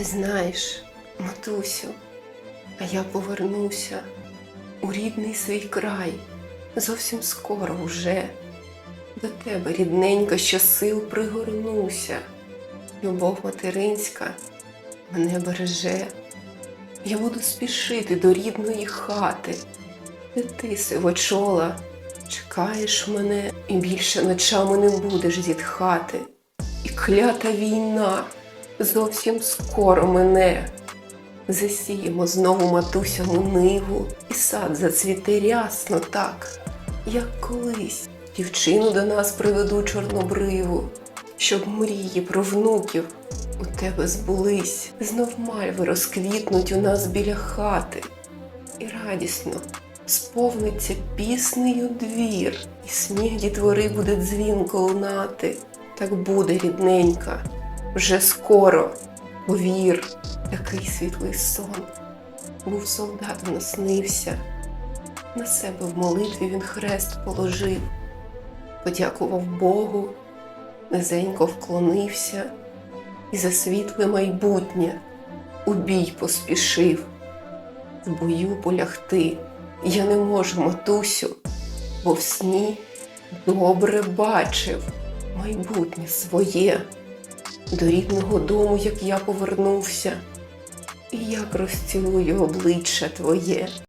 Ти знаєш, матусю, а я повернуся у рідний свій край зовсім скоро уже. До тебе, рідненька, що сил пригорнуся. Любов материнська мене береже. Я буду спішити до рідної хати, де ти, сивочола, чекаєш мене і більше ночами не будеш зітхати. І клята війна зовсім скоро мене. Засіємо знову матусяну ниву, і сад зацвіте рясно так, як колись дівчину до нас приведу чорнобриву, щоб мрії про внуків у тебе збулись, знов мальви розквітнуть у нас біля хати, і радісно сповниться піснею двір, і сміх дітвори буде дзвінко лунати. Так буде, рідненька, вже скоро, повір, такий світлий сон. Був солдатом наснився, на себе в молитві він хрест положив, подякував Богу, низенько вклонився і за світле майбутнє у бій поспішив. В бою полягти я не можу, матусю, бо в сні добре бачив майбутнє своє. До рідного дому, як я повернувся, і як розцілую обличчя твоє.